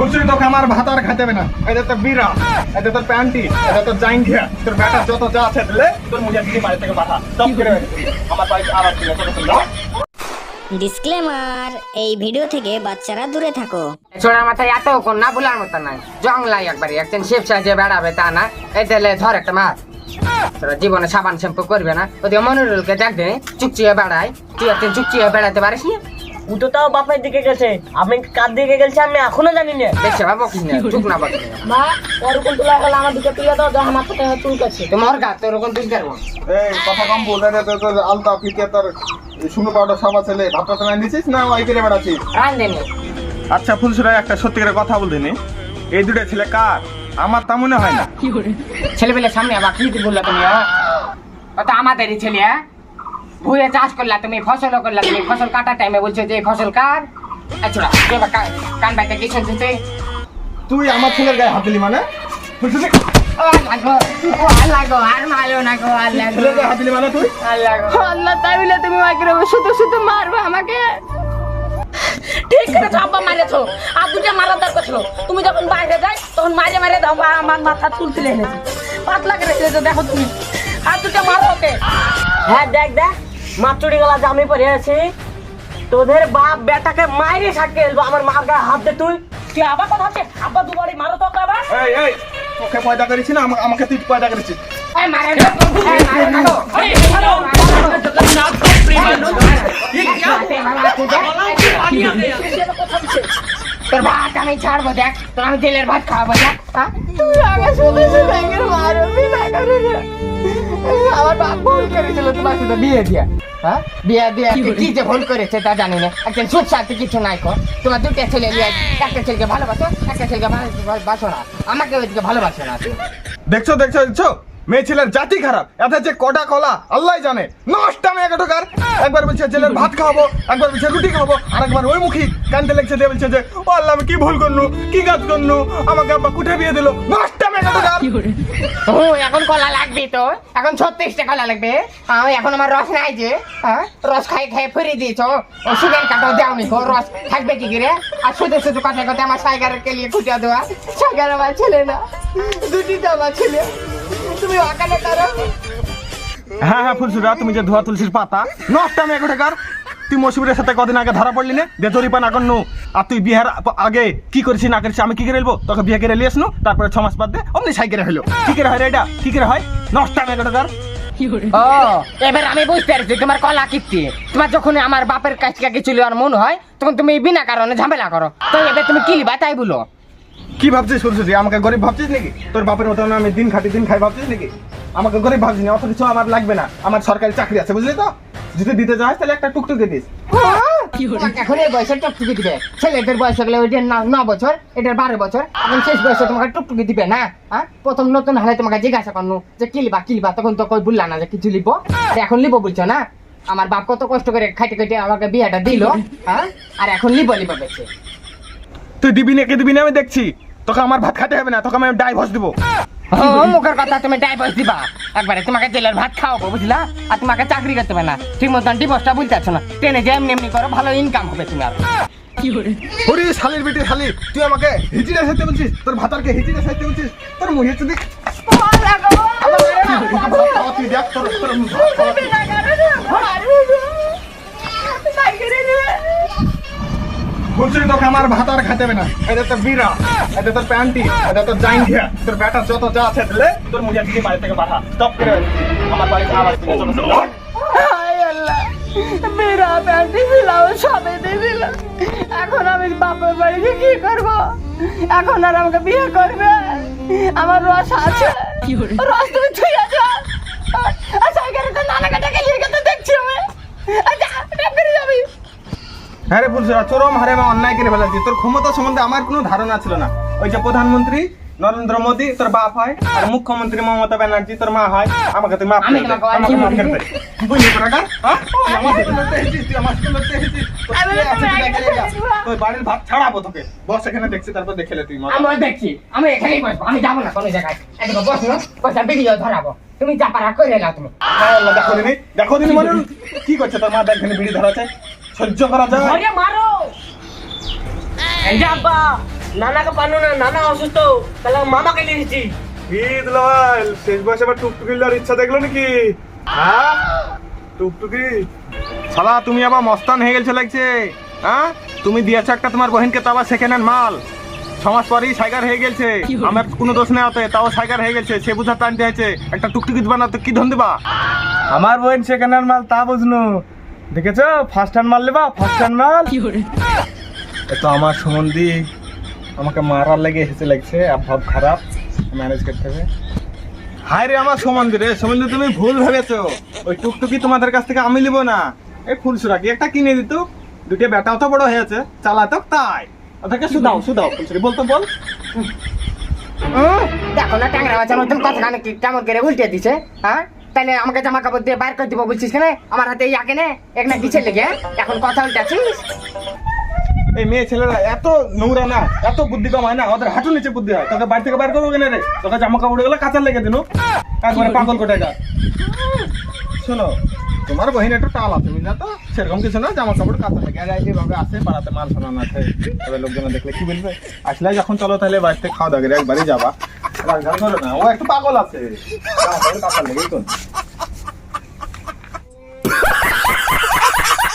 তোকে আমার ভাত আর খাইতে হবে না। এটা তোর বিরা এটা তোর প্যান্টি এটা তোর জাইঙ্গিয়া তোর ব্যাটার যত যা আছে দিলে তোর মুজে দিদি বাড়ি থেকে পাঠা। সব করে আমার বাড়িতে আবার ডিসক্লেমার এই ভিডিও থেকে বাচ্চারা দূরে থাকো। ছোড়ার মাথায় এত কোন না ভুলার মতো নাই। জংলাই একবারই একজন শিব সাজে বেড়াবে তা না। এই ধর একটা মাছ। তোরা জীবনে সাবান শ্যাম্পু করবে না। ওদিকে মনিরুলকে দেখ দে চুকচিয়ে বেড়ায়। তুই একদিন চুকচিয়ে বেড়াতে পারিস না? ও তো তাও বাপের দিকে গেছে। আপনি কার দিকে গেছে আমি এখনও জানি না। দেখছে বাবু কি না চুক না বাকি মা ওরকম তুলা গেল আমার দিকে তুলে দাও যা আমার সাথে চুল কাছে তোমার গা তোর ওরকম তুই করব এই কথা কম বল তোর তোর আলতা ফিতে তোর শুনো পাউডার সবা ছেলে ভাতটা তো নিছিস না ওই করে বেড়াচ্ছিস? রান্ধেনি আচ্ছা ফুলসুরা একটা সত্যি করে কথা বলতে নি এই দুটো ছেলে কার? আমার তা মনে হয় না। ছেলেবেলে সামনে আবার কি বললা তুমি? তো আমাদেরই ছেলে হ্যাঁ? ভুয়ে চাষ করলা তুমি ফসল করলা তুমি ফসল কাটার টাইমে বলছো যে ফসল কার? আচ্ছা কান বাইতে কি শুনছিস তুই? তুই আমার ছেলের গায়ে হাত দিলি মানে? মানে ঠিক মারেছো আর দুটা মারা দরকার ছিল। তুমি যখন বাইরে যাই তখন মারে মারে দাও আমার মাথা চুল তুলে এনেছি পাতলা করে দেখো তুমি। আর দুটা মারো ওকে। হ্যাঁ দেখ দেখ। মাচুরি গলা জামি পরে আছি তোদের বাপ বেটাকে মাইরে সাক্ষী আমার মার গায়ে হাত দে তুই। তুই আবার কথা হচ্ছে? আব্বা দুবারই মারো তো আবার। এই এই তোকে পয়দা করেছি না আমা- আমাকে তুই পয়দা করেছিস। এই মারো না এই মারো না না গো। তোর ভাত আমি ছাড়বো দেখ তোর আমি জেলের ভাত খাওয়াবো দেখ হ্যাঁ? তুই আগে শুধু ব্যাংকের মারবি না করে আমার বাপ ভুল করেছিল তোমার সাথে বিয়ে দিয়া। হ্যাঁ? বিয়ে দিয়ে কি যে ভুল করেছে তা জানি না। একজন সুখ শান্তি কিছু নাই কো। তোমার দুটো ছেলে নিয়ে একটা ছেলেকে ভালোবাসো একটা ছেলেকে ভালোবাসো না। আমাকে ওইদিকে ভালোবাসো না। দেখছ দেখছ দেখছ? মেয়ে ছেলের জাতি খারাপ। এত যে কটা কলা আল্লাহ জানে। নষ্ট আমি এক ঢোকার একবার বলছে জেলের ভাত খাওয়াবো। একবার বলছে রুটি খাব আর একবার ওই মুখী। কানতে লেগছে দিয়ে বলছে যে ও আল্লাহ আমি কি ভুল করনু? কি কাজ করনু? আমাকে আব্বা কুঠে বিয়ে দিল। নষ্ট আমি এক ঢোকার ও এখন কলা লাগবে তো। এখন ছত্রিশটা কলা লাগবে। হ্যাঁ এখন আমার রস নাই যে। হ্যাঁ রস খাই খাই ফিরে দিয়েছ। সুগার কাটাও দেওনি গো রস থাকবে কি করে? আর শুধু শুধু কথা কথা আমার সাইগারকে নিয়ে খুঁজে দেওয়া। সাইগার আমার ছেলে না। দুটি তো আমার ছেলে। তুমি ওখানে করো। হ্যাঁ হ্যাঁ ফুলসুরা তুমি যে ধোয়া তুলসির পাতা নষ্ট আমি এক ঢোকার তুই মসিবুরের সাথে কদিন আগে ধরা পড়লি না? দে জরিপা না করনু। আর তুই বিহার আগে কি করেছিস না করেছিস আমি কি করে এলবো তোকে বিয়ে করে লিয়ে আসনু তারপরে ছ মাস বাদ দে অমনি সাইকেলে হলো কি করে হয় রে এটা? কি করে হয়? নষ্ট আমি এক ঢোকার ও এবার আমি বুঝতে পারছি তোমার কলা কিপ্তি তোমার যখন আমার বাপের কাছ থেকে কিছু আর মন হয় তখন তুমি বিনা কারণে ঝামেলা করো। তো এবার তুমি কি লিবা তাই বলো? কি ভাবছিস ফুলসুরি আমাকে গরিব ভাবছিস নাকি? তোর বাপের মতন আমি দিন খাটি দিন খাই ভাবছিস নাকি? আমাকে গরিব ভাবছিস না অত কিছু আমার লাগবে না। আমার সরকারি চাকরি আছে বুঝলি তো? যদি দিতে যাস তাহলে একটা টুকটুকে দিস। এখন এই বয়সে টুকটুকি দিবে। ছেলেদের বয়স হলে ওইটার ন ন বছর এটার বারো বছর। এখন শেষ বয়সে তোমাকে টুকটুকি দিবে না? হ্যাঁ প্রথম নতুন হলে তোমাকে জিজ্ঞাসা করনু যে কি লিবা কি লিবা? তখন তো কই বললা না যে কিছু লিব। আর এখন লিব বলছো না? আমার বাপ কত কষ্ট করে খাইতে খাইতে আমাকে বিয়েটা দিল হ্যাঁ আর এখন লিব লিব বেছে তুই দিবি না কে দিবি না আমি দেখছি তোকে আমার ভাত খেতে হবে না তোকে আমি ডাইভোর্স দিব ও মুখের কথা তুমি ডাইভোর্স দিবা একবারে তোমাকে জেলের ভাত খাওয়াবো বুঝলা আর তোমাকে চাকরি করতে হবে না ঠিক মতন ডিভোর্সটা বুঝতে পারছ না ট্রেনে যে এমনি এমনি করো ভালো ইনকাম হবে তুমি আর ওরে শালির বেটি শালি তুই আমাকে হিজিরে সাইতে বলছিস তোর ভাতারকে হিজিরে সাইতে বলছিস তোর মুহে তুই তুই দেখ তোর তোর বলছি তোকে আমার ভাত আর খেতে হবে না। এটা তোর বিরা এটা তোর প্যান্টি এটা তোর জাইঙ্গিয়া তোর ব্যাটা যত যা আছে দিলে তোর মুজে দিদি বাড়ি থেকে পাঠা। স্টপ করে আমার বাড়িতে আবার মেয়েরা প্যান্টি সবে এখন আমি বাপের বাড়িতে কি করব? এখন আর আমাকে বিয়ে করবে? আমার রস আছে। রস তুমি ছুঁয়ে আচ্ছা এখানে তো নানা কাটাকে নিয়ে গেছে দেখছি আমি আচ্ছা ট্যাপ করে যাবি হ্যাঁ রে বলছি চরম হারে মা অন্যায় করে ফেলাচ্ছি তোর ক্ষমতা সম্বন্ধে আমার কোনো ধারণা ছিল না। ওই যে প্রধানমন্ত্রী নরেন্দ্র মোদী তোর বাপ হয় আর মুখ্যমন্ত্রী মমতা ব্যানার্জি তোর মা হয় আমাকে তুই মাফ করে আমাকে মাফ করে দে। বুঝলি হ্যাঁ? লড়তে এসেছিস, তুই আমার লড়তে এসেছিস। তোর বাড়ির ভাত ছাড়াবো তোকে। বস এখানে দেখছি তারপর দেখে তুই। আমি দেখছি আমি এখানেই বসবো আমি যাব না কোনো জায়গায়। এদিকে বসো বসে ভিডিও ধরাবো। তুমি যা পারা করে নাও তুমি। হ্যাঁ, দেখো দিনি দেখো দিনি মনে কি করছে? তোর মা দেখেনি বিড়ি ধরাছে সহ্য করা যায়। ঘরে মারো। এই যে আব্বা নানাকে পানো না নানা অসুস্থ। তাহলে মামাকে নিয়ে এসেছি ঈদ লাল শেষ বয়সে আবার টুকটুকি লওয়ার ইচ্ছা দেখল নাকি? হ্যাঁ? টুকটুকি? শালা তুমি আবার মস্তান হয়ে গেছে লাগছে হ্যাঁ? তুমি দিয়েছ একটা তোমার বহিনকে তো আবার সেকেন্ড হ্যান্ড মাল। সমাজ পরেই সাইকার হয়ে গেছে আমার কোনো দোষ নেই হতে তাও সাইকার হয়ে গেছে সে বুঝাতে আনতে হয়েছে একটা টুকটুকি দিবা না তো কি ধন দিবা? আমার বহিন সেকেন্ড হ্যান্ড মাল তা বুঝনু। দেখেছ? ফার্স্ট হ্যান্ড মাল নেবা ফার্স্ট হ্যান্ড মাল। এ তো আমার সম্বন্ধী আমাকে মারার লেগে এসেছে লাগছে আর ভাব খারাপ। ম্যানেজ করতে হবে। হায় রে আমার সম্বন্ধে রে সম্বন্ধে তুমি ভুল ভেবেছো। ওই টুকটুকি তোমাদের কাছ থেকে আমি নিব না। এই ফুলসুরাকি একটা কিনে দিত? দুটো বেটাও তো বড় হয়েছে চালাতো তাই। ওটাকে সুদাও সুদাও ফুলসুরি বলতো বল। দেখো না ট্যাংরা বাচ্চার মতন কথা কানে কি কেমন করে উল্টে দিছে হ্যাঁ? তাহলে আমাকে জামা কাপড় দিয়ে বাইর করে দিব বলছিস কেন? আমার হাতে ইয়াকে নে এক না কিসের লেগে? এখন কথা উল্টাছিস এই মেয়ে ছেলেরা এত নোংরা না এত বুদ্ধি কম হয় না ওদের হাঁটু নিচে বুদ্ধি হয়। তোকে বাড়ি থেকে বাইর করব কেন রে? তোকে জামা কাপড়গুলো কাঁচার লেগে দিন। একবারে পাগল কোটে গা? শোনো তোমার বহিন একটু টাল আছে বুঝলা তো? সেরকম কিছু না জামা কাপড় কাঁচা লেগে। আর এইভাবে আসে পাড়াতে মাল শোনানো আছে। এবার লোকজন দেখলে কি বলবে? আসলে যখন চলো তাহলে বাড়িতে খাওয়া দাওয়া করে একবারই যাবা। না ও একটু পাগল আছে।